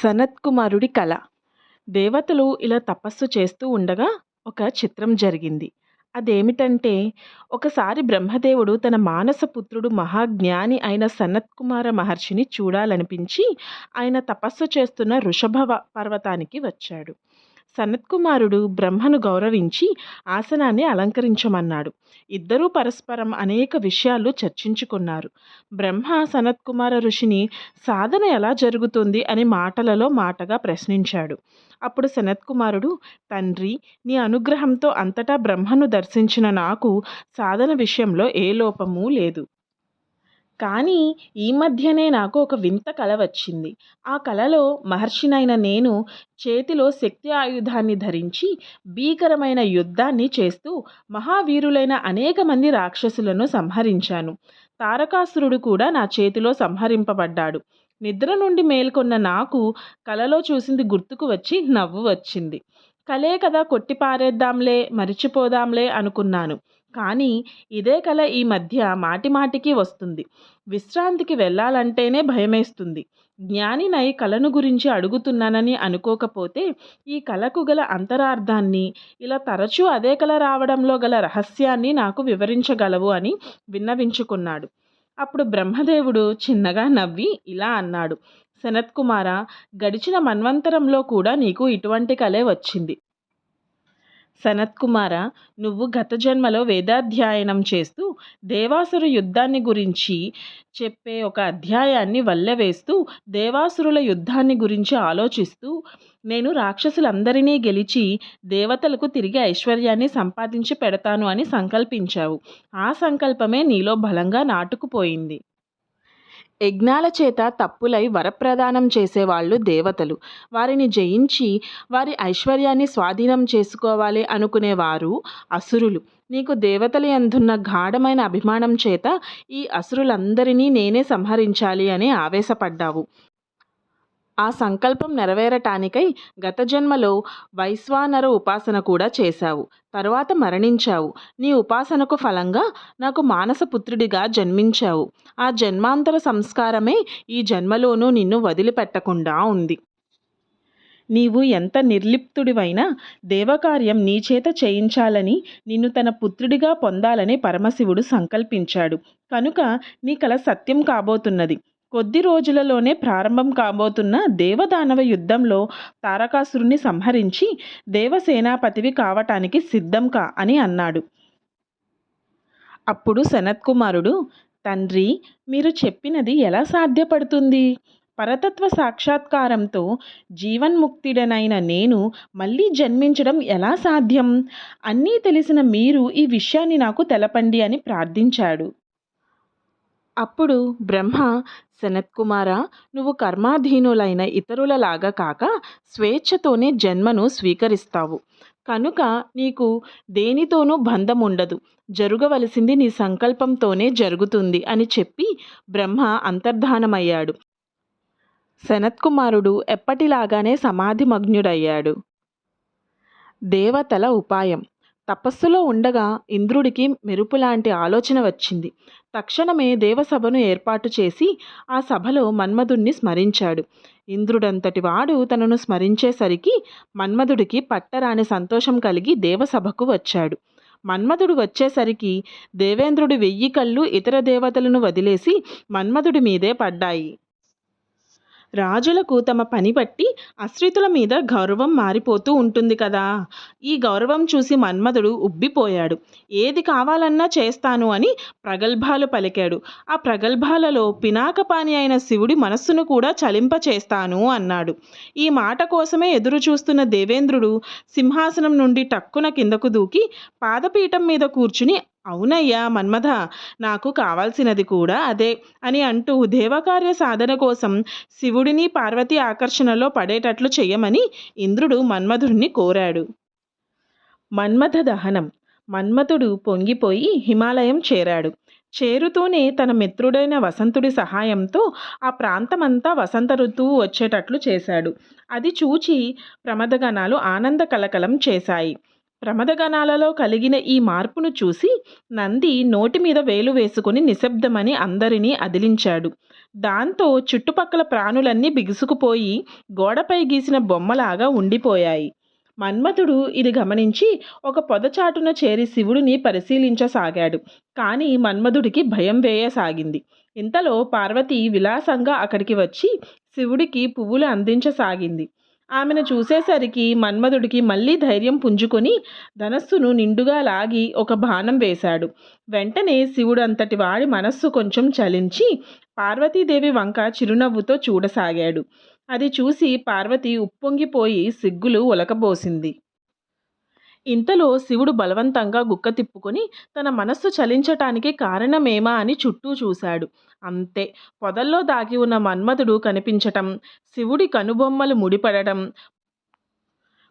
సనత్కుమారుడి కళ దేవతలు ఇలా తపస్సు చేస్తూ ఉండగా ఒక చిత్రం జరిగింది. అదేమిటంటే ఒకసారి బ్రహ్మదేవుడు తన మానస పుత్రుడు మహాజ్ఞాని అయిన సనత్కుమార మహర్షిని చూడాలనిపించి ఆయన తపస్సు చేస్తున్న వృషభ పర్వతానికి వచ్చాడు. సనత్కుమారుడు బ్రహ్మను గౌరవించి ఆసనాన్ని అలంకరించమన్నాడు. ఇద్దరూ పరస్పరం అనేక విషయాలు చర్చించుకున్నారు. బ్రహ్మ సనత్కుమార ఋషిని సాధన ఎలా జరుగుతుంది అని మాటలలో మాటగా ప్రశ్నించాడు. అప్పుడు సనత్కుమారుడు తండ్రి నీ అనుగ్రహంతో అంతటా బ్రహ్మను దర్శించిన నాకు సాధన విషయంలో ఏ లోపము లేదు. కానీ ఈ మధ్యనే నాకు ఒక వింత కల వచ్చింది. ఆ కలలో మహర్షినైన నేను చేతిలో శక్తి ఆయుధాన్ని ధరించి భీకరమైన యుద్ధాన్ని చేస్తూ మహావీరులైన అనేక మంది రాక్షసులను సంహరించాను. తారకాసురుడు కూడా నా చేతిలో సంహరింపబడ్డాడు. నిద్ర నుండి మేల్కొన్న నాకు కలలో చూసింది గుర్తుకు వచ్చి నవ్వు వచ్చింది. కలే కదా కొట్టిపారేద్దాంలే మరిచిపోదాంలే అనుకున్నాను. కానీ ఇదే కల ఈ మధ్య మాటిమాటికి వస్తుంది. విశ్రాంతికి వెళ్ళాలంటేనే భయమేస్తుంది. జ్ఞానినై కళను గురించి అడుగుతున్నానని అనుకోకపోతే ఈ కళకు గల అంతరార్థాన్ని ఇలా తరచూ అదే కళ రావడంలో గల రహస్యాన్ని నాకు వివరించగలవు అని విన్నవించుకున్నాడు. అప్పుడు బ్రహ్మదేవుడు చిన్నగా నవ్వి ఇలా అన్నాడు సనత్కుమార గడిచిన మన్వంతరంలో కూడా నీకు ఇటువంటి కళే వచ్చింది. సనత్కుమార నువ్వు గత జన్మలో వేదాధ్యయనం చేస్తూ దేవాసుర యుద్ధాన్ని గురించి చెప్పే ఒక అధ్యాయాన్ని వల్లవేస్తూ దేవాసురుల యుద్ధాన్ని గురించి ఆలోచిస్తూ నేను రాక్షసులందరినీ గెలిచి దేవతలకు తిరిగి ఐశ్వర్యాన్ని సంపాదించి పెడతాను అని సంకల్పించావు. ఆ సంకల్పమే నీలో బలంగా నాటుకుపోయింది. యజ్ఞాల చేత తప్పులై వరప్రదానం చేసేవాళ్ళు దేవతలు. వారిని జయించి వారి ఐశ్వర్యాన్ని స్వాధీనం చేసుకోవాలి అనుకునేవారు అసురులు. నీకు దేవతల ఎందున్న గాఢమైన అభిమానం చేత ఈ అసురులందరినీ నేనే సంహరించాలి అని ఆవేశపడ్డావు. ఆ సంకల్పం నెరవేరటానికై గత జన్మలో వైశ్వానర ఉపాసన కూడా చేశావు. తరువాత మరణించావు. నీ ఉపాసనకు ఫలంగా నాకు మానసపుత్రుడిగా జన్మించావు. ఆ జన్మాంతర సంస్కారమే ఈ జన్మలోనూ నిన్ను వదిలిపెట్టకుండా ఉంది. నీవు ఎంత నిర్లిప్తుడివైనా దేవకార్యం నీ చేత చేయించాలని నిన్ను తన పుత్రుడిగా పొందాలని పరమశివుడు సంకల్పించాడు. కనుక నీ కల సత్యం కాబోతున్నది. కొద్ది రోజులలోనే ప్రారంభం కాబోతున్న దేవదానవ యుద్ధంలో తారకాసురుని సంహరించి దేవసేనాపతివి కావటానికి సిద్ధం కా అని అన్నాడు. అప్పుడు సనత్కుమారుడు తండ్రి మీరు చెప్పినది ఎలా సాధ్యపడుతుంది? పరతత్వ సాక్షాత్కారంతో జీవన్ముక్తిడనైన నేను మళ్ళీ జన్మించడం ఎలా సాధ్యం? అన్నీ తెలిసిన మీరు ఈ విషయాన్ని నాకు తెలపండి అని ప్రార్థించాడు. అప్పుడు బ్రహ్మ సనత్కుమార నువ్వు కర్మాధీనులైన ఇతరులలాగా కాక స్వేచ్ఛతోనే జన్మను స్వీకరిస్తావు. కనుక నీకు దేనితోనూ బంధం ఉండదు జరగవలసింది నీ సంకల్పంతోనే జరుగుతుంది అని చెప్పి బ్రహ్మ అంతర్ధానమయ్యాడు. సనత్కుమారుడు ఎప్పటిలాగానే సమాధిమగ్నుడయ్యాడు. దేవతల ఉపాయం. తపస్సులో ఉండగా ఇంద్రుడికి మెరుపులాంటి ఆలోచన వచ్చింది. తక్షణమే దేవసభను ఏర్పాటు చేసి ఆ సభలో మన్మధుణ్ణి స్మరించాడు. ఇంద్రుడంతటి వాడు తనను స్మరించేసరికి మన్మధుడికి పట్టరాని సంతోషం కలిగి దేవసభకు వచ్చాడు. మన్మధుడు వచ్చేసరికి దేవేంద్రుడి వెయ్యి కళ్ళు ఇతర దేవతలను వదిలేసి మన్మధుడి మీదే పడ్డాయి. రాజులకు తమ పని బట్టి అశ్రితుల మీద గౌరవం మారిపోతూ ఉంటుంది కదా. ఈ గౌరవం చూసి మన్మధుడు ఉబ్బిపోయాడు. ఏది కావాలన్నా చేస్తాను అని ప్రగల్భాలు పలికాడు. ఆ ప్రగల్భాలలో పినాకపాని అయిన శివుడి మనస్సును కూడా చలింప చేస్తాను అన్నాడు. ఈ మాట కోసమే ఎదురు చూస్తున్న దేవేంద్రుడు సింహాసనం నుండి టక్కున కిందకు దూకి పాదపీఠం మీద కూర్చుని అవునయ్యా మన్మథ. నాకు కావాల్సినది కూడా అదే అని అంటూ దేవకార్య సాధన కోసం శివుడిని పార్వతి ఆకర్షణలో పడేటట్లు చెయ్యమని ఇంద్రుడు మన్మధుడిని కోరాడు. మన్మథ దహనం. మన్మథుడు పొంగిపోయి హిమాలయం చేరాడు. చేరుతూనే తన మిత్రుడైన వసంతుడి సహాయంతో ఆ ప్రాంతమంతా వసంత ఋతువు వచ్చేటట్లు చేశాడు. అది చూచి ప్రమదగణాలు ఆనంద కలకలం చేశాయి. ప్రమదగణాలలో కలిగిన ఈ మార్పును చూసి నంది నోటి మీద వేలు వేసుకుని నిశ్శబ్దమని అందరినీ అదిలించాడు. దాంతో చుట్టుపక్కల ప్రాణులన్నీ బిగుసుకుపోయి గోడపై గీసిన బొమ్మలాగా ఉండిపోయాయి. మన్మథుడు ఇది గమనించి ఒక పొదచాటున చేరి శివుడిని పరిశీలించసాగాడు. కానీ మన్మధుడికి భయం వేయసాగింది. ఇంతలో పార్వతి విలాసంగా అక్కడికి వచ్చి శివుడికి పువ్వులు అందించసాగింది. ఆమెను చూసేసరికి మన్మధుడికి మళ్ళీ ధైర్యం పుంజుకొని ధనస్సును నిండుగా లాగి ఒక బాణం వేశాడు. వెంటనే శివుడు అంతటి వాడి మనస్సు కొంచెం చలించి పార్వతీదేవి వంక చిరునవ్వుతో చూడసాగాడు. అది చూసి పార్వతి ఉప్పొంగిపోయి సిగ్గులు ఒలకబోసింది ఇంతలో శివుడు బలవంతంగా గుక్క తిప్పుకొని తన మనస్సు చలించటానికి కారణమేమా అని చుట్టూ చూశాడు. అంతే పొదల్లో దాగి ఉన్న మన్మథుడు కనిపించటం శివుడి కనుబొమ్మలు ముడిపడటం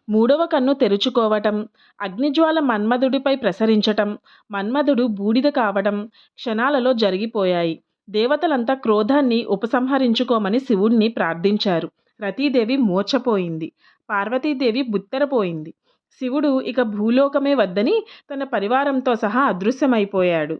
మూడవ కన్ను తెరుచుకోవటం అగ్నిజ్వాల మన్మధుడిపై ప్రసరించటం మన్మధుడు బూడిద కావడం క్షణాలలో జరిగిపోయాయి. దేవతలంతా క్రోధాన్ని ఉపసంహరించుకోమని శివుణ్ణి ప్రార్థించారు. రతీదేవి మూర్చపోయింది పార్వతీదేవి బుత్తెరపోయింది. శివుడు ఇక భూలోకమే వద్దని తన పరివారంతో సహా అదృశ్యమైపోయాడు.